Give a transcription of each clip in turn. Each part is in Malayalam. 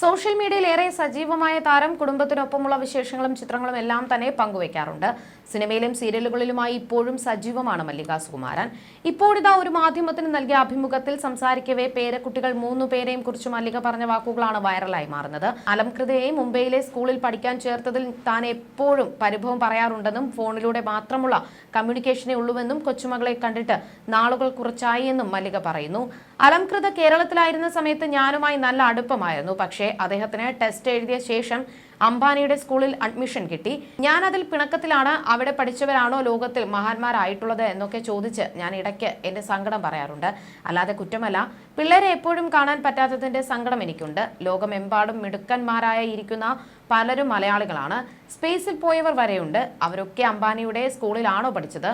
സോഷ്യൽ മീഡിയയിൽ ഏറെ സജീവമായ താരം കുടുംബത്തിനൊപ്പമുള്ള വിശേഷങ്ങളും ചിത്രങ്ങളും എല്ലാം തന്നെ പങ്കുവയ്ക്കാറുണ്ട് സിനിമയിലും സീരിയലുകളിലുമായി ഇപ്പോഴും സജീവമാണ് മല്ലിക സുകുമാരൻ. ഇപ്പോഴിതാ ഒരു മാധ്യമത്തിന് നൽകിയ അഭിമുഖത്തിൽ സംസാരിക്കവേ പേരക്കുട്ടികൾ മൂന്നു പേരെയും കുറിച്ച് മല്ലിക പറഞ്ഞ വാക്കുകളാണ് വൈറലായി മാറുന്നത്. അലംകൃതയെ മുംബൈയിലെ സ്കൂളിൽ പഠിക്കാൻ ചേർത്തതിൽ താൻ എപ്പോഴും പരിഭവം പറയാറുണ്ടെന്നും ഫോണിലൂടെ മാത്രമുള്ള കമ്മ്യൂണിക്കേഷനേ ഉള്ളൂവെന്നും കൊച്ചുമകളെ കണ്ടിട്ട് നാളുകൾ കുറച്ചായി എന്നും മല്ലിക പറയുന്നു. അലംകൃത കേരളത്തിലായിരുന്ന സമയത്ത് ഞാനുമായി നല്ല അടുപ്പമായിരുന്നു. പക്ഷേ അദ്ദേഹത്തിന് ടെസ്റ്റ് എഴുതിയ ശേഷം അംബാനിയുടെ സ്കൂളിൽ അഡ്മിഷൻ കിട്ടി. ഞാൻ അതിൽ പിണക്കത്തിലാണ് അവിടെ പഠിച്ചവരാണോ ലോകത്തിൽ മഹാന്മാരായിട്ടുള്ളത് എന്നൊക്കെ ചോദിച്ച് ഞാൻ ഇടയ്ക്ക് എന്റെ സങ്കടം പറയാറുണ്ട്. അല്ലാതെ കുറ്റമല്ല. പിള്ളേരെ എപ്പോഴും കാണാൻ പറ്റാത്തതിന്റെ സങ്കടം എനിക്കുണ്ട്. ലോകമെമ്പാടും മിടുക്കന്മാരായ ഇരിക്കുന്ന പലരും മലയാളികളാണ്. സ്പേസിൽ പോയവർ വരെയുണ്ട്. അവരൊക്കെ അംബാനിയുടെ സ്കൂളിലാണോ പഠിച്ചത്?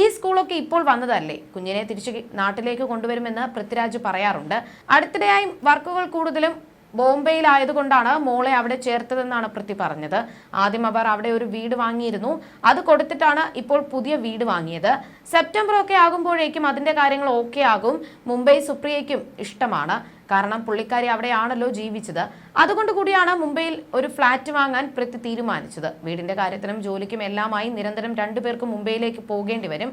ഈ സ്കൂളൊക്കെ ഇപ്പോൾ വന്നതല്ലേ? കുഞ്ഞിനെ തിരിച്ചു നാട്ടിലേക്ക് കൊണ്ടുവരുമെന്ന് പൃഥ്വിരാജ് പറയാറുണ്ട്. അടുത്തിടെയായി വർക്കുകൾ കൂടുതലും ബോംബെയിലായതുകൊണ്ടാണ് മോളെ അവിടെ ചേർത്തതെന്നാണ് പ്രതി പറഞ്ഞത്. ആദ്യം അവർ അവിടെ ഒരു വീട് വാങ്ങിയിരുന്നു. അത് കൊടുത്തിട്ടാണ് ഇപ്പോൾ പുതിയ വീട് വാങ്ങിയത്. സെപ്റ്റംബർ ഒക്കെ ആകുമ്പോഴേക്കും അതിന്റെ കാര്യങ്ങൾ ഓക്കെ ആകും. മുംബൈ സുപ്രിയയ്ക്കും ഇഷ്ടമാണ്. കാരണം പുള്ളിക്കാരി അവിടെയാണല്ലോ ജീവിച്ചത്. അതുകൊണ്ട് കൂടിയാണ് മുംബൈയിൽ ഒരു ഫ്ലാറ്റ് വാങ്ങാൻ പ്രതി തീരുമാനിച്ചത്. വീടിന്റെ കാര്യത്തിനും ജോലിക്കും എല്ലാമായി നിരന്തരം രണ്ടുപേർക്ക് മുംബൈയിലേക്ക് പോകേണ്ടി വരും.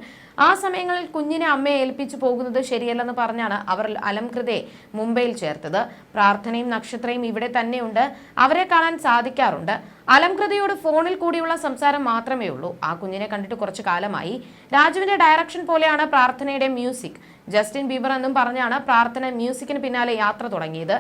ആ സമയങ്ങളിൽ കുഞ്ഞിനെ അമ്മയെ ഏൽപ്പിച്ചു പോകുന്നത് ശരിയല്ലെന്ന് പറഞ്ഞാണ് അവർ അലംകൃതയെ മുംബൈയിൽ ചേർത്തത്. പ്രാർത്ഥനയും നക്ഷത്രയും ഇവിടെ തന്നെയുണ്ട്. അവരെ കാണാൻ സാധിക്കാറുണ്ട്. അലംകൃതയോട് ഫോണിൽ കൂടിയുള്ള സംസാരം മാത്രമേ ഉള്ളൂ. ആ കുഞ്ഞിനെ കണ്ടിട്ട് കുറച്ചു കാലമായി. രാജുവിന്റെ ഡയറക്ഷൻ പോലെയാണ് പ്രാർത്ഥനയുടെ മ്യൂസിക്. ജസ്റ്റിൻ ബീബർ എന്നും പറഞ്ഞാണ് പ്രാർത്ഥന മ്യൂസിക്കിന് പിന്നാലെ യാത്ര തുടങ്ങിയത്.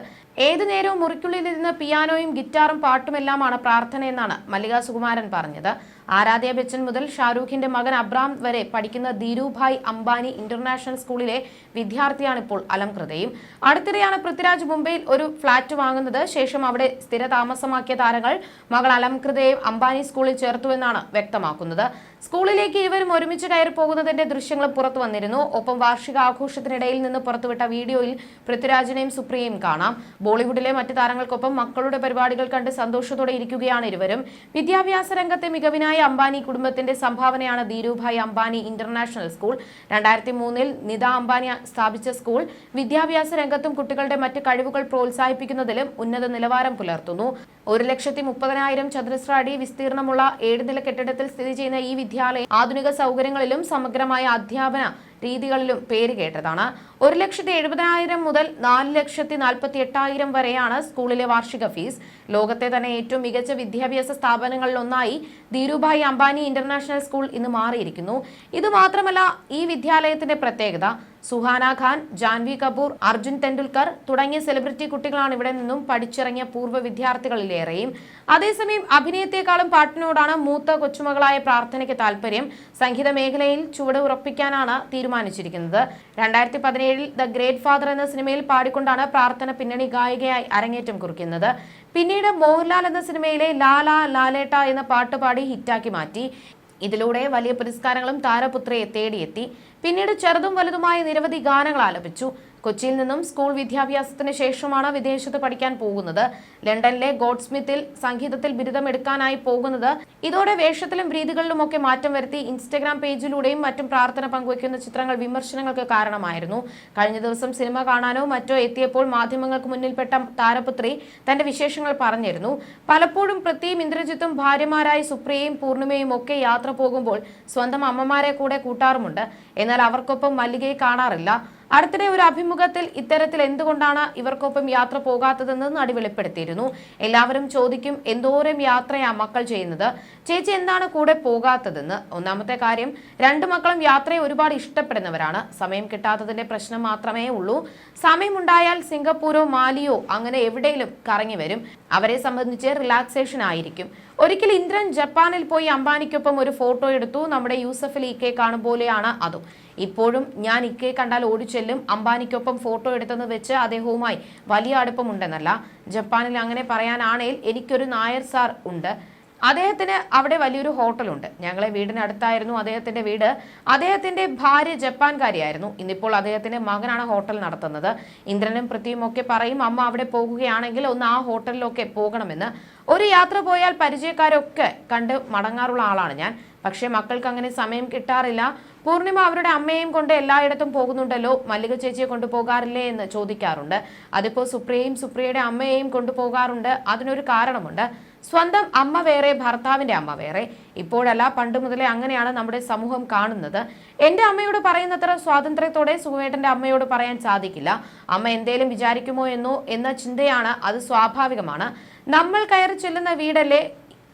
ഏതു നേരവും മുറിക്കുള്ളിലിരുന്ന് പിയാനോയും ഗിറ്റാറും പാട്ടുമെല്ലാമാണ് പ്രാർത്ഥന എന്നാണ് മല്ലിക സുകുമാരൻ പറഞ്ഞത്. ആരാധ്യ ബച്ചൻ മുതൽ ഷാരൂഖിന്റെ മകൻ അബ്രാം വരെ പഠിക്കുന്ന ധീരുഭായ് അംബാനി ഇന്റർനാഷണൽ സ്കൂളിലെ വിദ്യാർത്ഥിയാണ് ഇപ്പോൾ അലംകൃതയും. അടുത്തിടെയാണ് പൃഥ്വിരാജ് മുംബൈയിൽ ഒരു ഫ്ളാറ്റ് വാങ്ങുന്നത്. ശേഷം അവിടെ സ്ഥിര താമസമാക്കിയ താരങ്ങൾ മകൾ അലംകൃതയെ അംബാനി സ്കൂളിൽ ചേർത്തുവെന്നാണ് വ്യക്തമാക്കുന്നത്. സ്കൂളിലേക്ക് ഇരുവരും ഒരുമിച്ച് കയറി പോകുന്നതിന്റെ ദൃശ്യങ്ങളും പുറത്തു വന്നിരുന്നു. ഒപ്പം വാർഷിക ആഘോഷത്തിനിടയിൽ നിന്ന് പുറത്തുവിട്ട വീഡിയോയിൽ പൃഥ്വിരാജിനെയും സുപ്രിയയും കാണാം. ബോളിവുഡിലെ മറ്റ് താരങ്ങൾക്കൊപ്പം മക്കളുടെ പരിപാടികൾ കണ്ട് സന്തോഷത്തോടെ ഇരിക്കുകയാണ് ഇരുവരും. വിദ്യാഭ്യാസ രംഗത്തെ മികവിനായ അംബാനി കുടുംബത്തിന്റെ സംഭാവനയാണ് ധീരുഭായ് അംബാനി ഇന്റർനാഷണൽ സ്കൂൾ. രണ്ടായിരത്തി മൂന്നിൽ നിത അംബാനി സ്ഥാപിച്ച സ്കൂൾ വിദ്യാഭ്യാസ രംഗത്തും കുട്ടികളുടെ മറ്റ് കഴിവുകൾ പ്രോത്സാഹിപ്പിക്കുന്നതിലും ഉന്നത നിലവാരം പുലർത്തുന്നു. ഒരു ലക്ഷത്തി മുപ്പതിനായിരം ചതുരശ്ര അടി വിസ്തീർണമുള്ള ഏഴ് നില കെട്ടിടത്തിൽ സ്ഥിതി ചെയ്യുന്ന ഈ വിദ്യാലയം ആധുനിക സൗകര്യങ്ങളിലും സമഗ്രമായ അധ്യാപന രീതികളിലും പേര് കേട്ടതാണ്. ഒരു ലക്ഷത്തി എഴുപതിനായിരം മുതൽ നാല് ലക്ഷത്തി നാൽപ്പത്തി എട്ടായിരം വരെയാണ് സ്കൂളിലെ വാർഷിക ഫീസ്. ലോകത്തെ തന്നെ ഏറ്റവും മികച്ച വിദ്യാഭ്യാസ സ്ഥാപനങ്ങളിൽ ഒന്നായി ധീരുഭായ് അംബാനി ഇന്റർനാഷണൽ സ്കൂൾ ഇന്ന് മാറിയിരിക്കുന്നു. ഇത് മാത്രമല്ല ഈ വിദ്യാലയത്തിന്റെ പ്രത്യേകത. സുഹാന ഖാൻ ജാൻവി കപൂർ അർജുൻ തെണ്ടുൽക്കർ തുടങ്ങിയ സെലിബ്രിറ്റി കുട്ടികളാണ് ഇവിടെ നിന്നും പഠിച്ചിറങ്ങിയ പൂർവ വിദ്യാർത്ഥികളിലേറെയും. അതേസമയം അഭിനയത്തെക്കാളും പാട്ടിനോടാണ് മൂത്ത കൊച്ചുമകളായ പ്രാർത്ഥനയ്ക്ക് താല്പര്യം സംഗീത മേഖലയിൽ ചുവട് ഉറപ്പിക്കാനാണ് തീരുമാനിച്ചിരിക്കുന്നത്. രണ്ടായിരത്തി പതിനേഴിൽ ദ ഗ്രേറ്റ് ഫാദർ എന്ന സിനിമയിൽ പാടിക്കൊണ്ടാണ് പ്രാർത്ഥന പിന്നണി ഗായികയായി അരങ്ങേറ്റം കുറിക്കുന്നത്. പിന്നീട് മോഹൻലാൽ എന്ന സിനിമയിലെ ലാലാ ലാലേട്ട എന്ന പാട്ട് പാടി ഹിറ്റാക്കി മാറ്റി. ഇതിലൂടെ വലിയ പുരസ്കാരങ്ങളും താരപുത്രയെ തേടിയെത്തി. പിന്നീട് ചെറുതും വലുതുമായ നിരവധി ഗാനങ്ങൾ ആലപിച്ചു. കൊച്ചിയിൽ നിന്നും സ്കൂൾ വിദ്യാഭ്യാസത്തിന് ശേഷമാണ് വിദേശത്ത് പഠിക്കാൻ പോകുന്നത്. ലണ്ടനിലെ ഗോഡ്സ്മിത്തിൽ സംഗീതത്തിൽ ബിരുദമെടുക്കാനായി പോകുന്നത്. ഇതോടെ വേഷത്തിലും രീതികളിലുമൊക്കെ മാറ്റം വരുത്തി ഇൻസ്റ്റഗ്രാം പേജിലൂടെയും മറ്റും പ്രാർത്ഥന പങ്കുവയ്ക്കുന്ന ചിത്രങ്ങൾ വിമർശനങ്ങൾക്ക് കാരണമായിരുന്നു. കഴിഞ്ഞ ദിവസം സിനിമ കാണാനോ മറ്റോ എത്തിയപ്പോൾ മാധ്യമങ്ങൾക്ക് മുന്നിൽപ്പെട്ട താരപുത്രി തന്റെ വിശേഷങ്ങൾ പറഞ്ഞിരുന്നു. പലപ്പോഴും പൃഥ്വിയും ഇന്ദ്രജിത്തും ഭാര്യമാരായ സുപ്രിയയും പൂർണിമയും ഒക്കെ യാത്ര പോകുമ്പോൾ സ്വന്തം അമ്മമാരെ കൂടെ കൂട്ടാറുമുണ്ട്. എന്നാൽ അവർക്കൊപ്പം മല്ലികയെ കാണാറില്ല. അടുത്തിടെ ഒരു അഭിമുഖത്തിൽ ഇത്തരത്തിൽ എന്തുകൊണ്ടാണ് ഇവർക്കൊപ്പം യാത്ര പോകാത്തതെന്ന് നടി വെളിപ്പെടുത്തിയിരുന്നു എല്ലാവരും ചോദിക്കും എന്തോരം യാത്രയാ മക്കൾ ചെയ്യുന്നത്? ചേച്ചി എന്താണ് കൂടെ പോകാത്തതെന്ന്? ഒന്നാമത്തെ കാര്യം രണ്ടു മക്കളും യാത്രയെ ഒരുപാട് ഇഷ്ടപ്പെടുന്നവരാണ്. സമയം കിട്ടാത്തതിന്റെ പ്രശ്നം മാത്രമേ ഉള്ളൂ. സമയമുണ്ടായാൽ സിംഗപ്പൂരോ മാലിയോ അങ്ങനെ എവിടെയും കറങ്ങി വരും. അവരെ സംബന്ധിച്ച് റിലാക്സേഷൻ ആയിരിക്കും. ഒരിക്കൽ ഇന്ദ്രൻ ജപ്പാനിൽ പോയി അംബാനിക്കൊപ്പം ഒരു ഫോട്ടോ എടുത്തു. നമ്മുടെ യൂസഫ് ലീക്കെ കാണും പോലെയാണ് അതും. ഇപ്പോഴും ഞാൻ ഇക്കെ കണ്ടാൽ ഓടിച്ചെല്ലും. അംബാനിക്കൊപ്പം ഫോട്ടോ എടുത്തെന്ന് വെച്ച് അദ്ദേഹവുമായി വലിയ അടുപ്പമുണ്ടെന്നല്ല. ജപ്പാനിൽ അങ്ങനെ പറയാനാണേൽ എനിക്കൊരു നായർ സാർ ഉണ്ട്. അദ്ദേഹത്തിന് അവിടെ വലിയൊരു ഹോട്ടലുണ്ട്. ഞങ്ങളെ വീടിനടുത്തായിരുന്നു അദ്ദേഹത്തിന്റെ വീട്. അദ്ദേഹത്തിന്റെ ഭാര്യ ജപ്പാൻകാരിയായിരുന്നു. ഇന്നിപ്പോൾ അദ്ദേഹത്തിന്റെ മകനാണ് ഹോട്ടൽ നടത്തുന്നത്. ഇന്ദ്രനും പൃഥ്വിയും ഒക്കെ പറയും അമ്മ അവിടെ പോകുകയാണെങ്കിൽ ഒന്ന് ആ ഹോട്ടലിലൊക്കെ പോകണമെന്ന്. ഒരു യാത്ര പോയാൽ പരിചയക്കാരൊക്കെ കണ്ട് മടങ്ങാറുള്ള ആളാണ് ഞാൻ. പക്ഷേ മക്കൾക്ക് അങ്ങനെ സമയം കിട്ടാറില്ല. പൂർണിമ അവരുടെ അമ്മയെയും കൊണ്ട് എല്ലായിടത്തും പോകുന്നുണ്ടല്ലോ. മല്ലിക ചേച്ചിയെ കൊണ്ടുപോകാറില്ലേ എന്ന് ചോദിക്കാറുണ്ട്. അതിപ്പോൾ സുപ്രിയയും സുപ്രിയയുടെ അമ്മയെയും കൊണ്ടുപോകാറുണ്ട്. അതിനൊരു കാരണമുണ്ട്. സ്വന്തം അമ്മ വേറെ ഭർത്താവിന്റെ അമ്മ വേറെ. ഇപ്പോഴല്ല പണ്ട് മുതലേ അങ്ങനെയാണ് നമ്മുടെ സമൂഹം കാണുന്നത്. എന്റെ അമ്മയോട് പറയുന്നത്ര സ്വാതന്ത്ര്യത്തോടെ സുഖമേട്ടന്റെ അമ്മയോട് പറയാൻ സാധിക്കില്ല. അമ്മ എന്തേലും വിചാരിക്കുമോ എന്നോ എന്ന ചിന്തയാണ് അത് സ്വാഭാവികമാണ്. നമ്മൾ കയറി ചെല്ലുന്ന വീടല്ലേ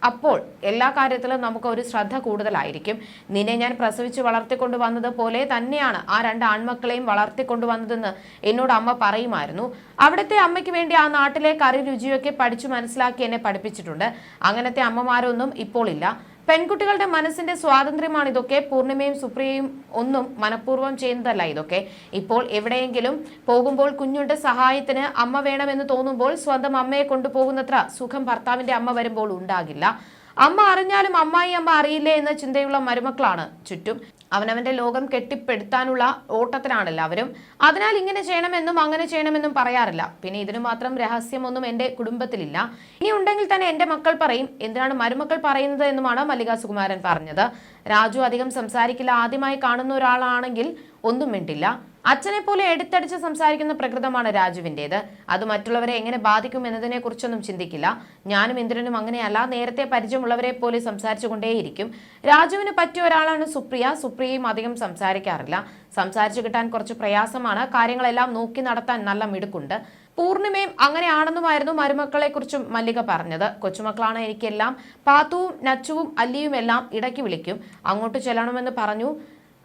അപ്പോൾ എല്ലാ കാര്യത്തിലും നമുക്ക് ഒരു ശ്രദ്ധ കൂടുതലായിരിക്കും. നിന്നെ ഞാൻ പ്രസവിച്ച് വളർത്തിക്കൊണ്ടു വന്നത് പോലെ തന്നെയാണ് ആ രണ്ട് ആൺമക്കളെയും വളർത്തിക്കൊണ്ടു വന്നതെന്ന് എന്നോട് അമ്മ പറയുമായിരുന്നു. അവിടുത്തെ അമ്മയ്ക്ക് വേണ്ടി ആ നാട്ടിലെ കറി രുചിയൊക്കെ പഠിച്ചു മനസ്സിലാക്കി എന്നെ പഠിപ്പിച്ചിട്ടുണ്ട്. അങ്ങനത്തെ അമ്മമാരൊന്നും ഇപ്പോൾ ഇല്ല. പെൺകുട്ടികളുടെ മനസ്സിന്റെ സ്വാതന്ത്ര്യമാണ് ഇതൊക്കെ. പൂർണിമയും സുപ്രിയയും ഒന്നും മനഃപൂർവം ചെയ്യുന്നതല്ല ഇതൊക്കെ. ഇപ്പോൾ എവിടെയെങ്കിലും പോകുമ്പോൾ കുഞ്ഞുണ്ട് സഹായത്തിന് അമ്മ വേണമെന്ന് തോന്നുമ്പോൾ സ്വന്തം അമ്മയെ കൊണ്ടുപോകുന്നത്ര സുഖം ഭർത്താവിന്റെ അമ്മ വരുമ്പോൾ ഉണ്ടാകില്ല. അമ്മ അറിഞ്ഞാലും അമ്മായി അമ്മ അറിയില്ലേ എന്ന ചിന്തയുള്ള മരുമക്കളാണ് ചുറ്റും. അവനവന്റെ ലോകം കെട്ടിപ്പടുത്താനുള്ള ഓട്ടത്തിലാണല്ലോ എല്ലാവരും അതിനാൽ ഇങ്ങനെ ചെയ്യണമെന്നും അങ്ങനെ ചെയ്യണമെന്നും പറയാറില്ല. പിന്നെ ഇതിനു മാത്രം രഹസ്യമൊന്നും എന്റെ കുടുംബത്തിലില്ല. ഇനി ഉണ്ടെങ്കിൽ തന്നെ എന്റെ മക്കൾ പറയും എന്തിനാണ് മരുമക്കൾ പറയുന്നത് എന്നുമാണ് മല്ലിക സുകുമാരൻ പറഞ്ഞത്. രാജു അധികം സംസാരിക്കില്ല. ആദ്യമായി കാണുന്ന ഒരാളാണെങ്കിൽ ഒന്നും മിണ്ടില്ല. അച്ഛനെ പോലെ എടുത്തടിച്ച് സംസാരിക്കുന്ന പ്രകൃതമാണ് രാജുവിന്റെത് അത് മറ്റുള്ളവരെ എങ്ങനെ ബാധിക്കും എന്നതിനെ കുറിച്ചൊന്നും ചിന്തിക്കില്ല. ഞാനും ഇന്ദ്രനും അങ്ങനെയല്ല. നേരത്തെ പരിചയമുള്ളവരെ പോലെ സംസാരിച്ചു കൊണ്ടേയിരിക്കും രാജുവിന് പറ്റിയ ഒരാളാണ് സുപ്രിയ. സുപ്രിയയും അധികം സംസാരിക്കാറില്ല. സംസാരിച്ചു കിട്ടാൻ കുറച്ച് പ്രയാസമാണ്. കാര്യങ്ങളെല്ലാം നോക്കി നടത്താൻ നല്ല മിടുക്കുണ്ട്. പൂർണിമയും അങ്ങനെയാണെന്നുമായിരുന്നു മരുമക്കളെ കുറിച്ചും മല്ലിക പറഞ്ഞത്. കൊച്ചുമക്കളാണ് എനിക്കെല്ലാം. പാത്തുവും നച്ചുവും അല്ലിയും എല്ലാം ഇടയ്ക്ക് വിളിക്കും. അങ്ങോട്ട് ചെല്ലണമെന്ന് പറഞ്ഞു.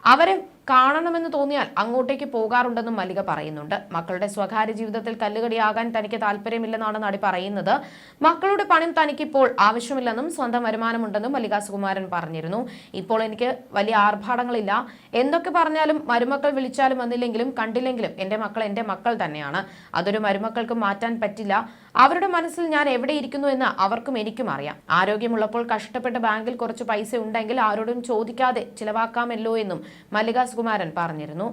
അവരെ കാണണമെന്ന് തോന്നിയാൽ അങ്ങോട്ടേക്ക് പോകാറുണ്ടെന്നും മല്ലിക പറയുന്നുണ്ട്. മക്കളുടെ സ്വകാര്യ ജീവിതത്തിൽ കല്ലുകടിയാകാൻ തനിക്ക് താല്പര്യമില്ലെന്നാണ് നടി പറയുന്നത്. മക്കളുടെ പണം തനിക്കിപ്പോൾ ആവശ്യമില്ലെന്നും സ്വന്തം വരുമാനമുണ്ടെന്നും മല്ലിക സുകുമാരൻ പറഞ്ഞിരുന്നു. ഇപ്പോൾ എനിക്ക് വലിയ ആർഭാടങ്ങളില്ല. എന്തൊക്കെ പറഞ്ഞാലും മരുമക്കൾ വിളിച്ചാലും വന്നില്ലെങ്കിലും കണ്ടില്ലെങ്കിലും എന്റെ മക്കൾ എന്റെ മക്കൾ തന്നെയാണ്. അതൊരു മരുമക്കൾക്ക് മാറ്റാൻ പറ്റില്ല. അവരുടെ മനസ്സിൽ ഞാൻ എവിടെ ഇരിക്കുന്നു എന്ന് അവർക്കും എനിക്കും അറിയാം. ആരോഗ്യമുള്ളപ്പോൾ കഷ്ടപ്പെട്ട് ബാങ്കിൽ കുറച്ച് പൈസ ഉണ്ടെങ്കിൽ ആരോടും ചോദിക്കാതെ ചിലവാക്കാമല്ലോ എന്നും മല്ലിക സുകുമാരൻ പറഞ്ഞിരുന്നു.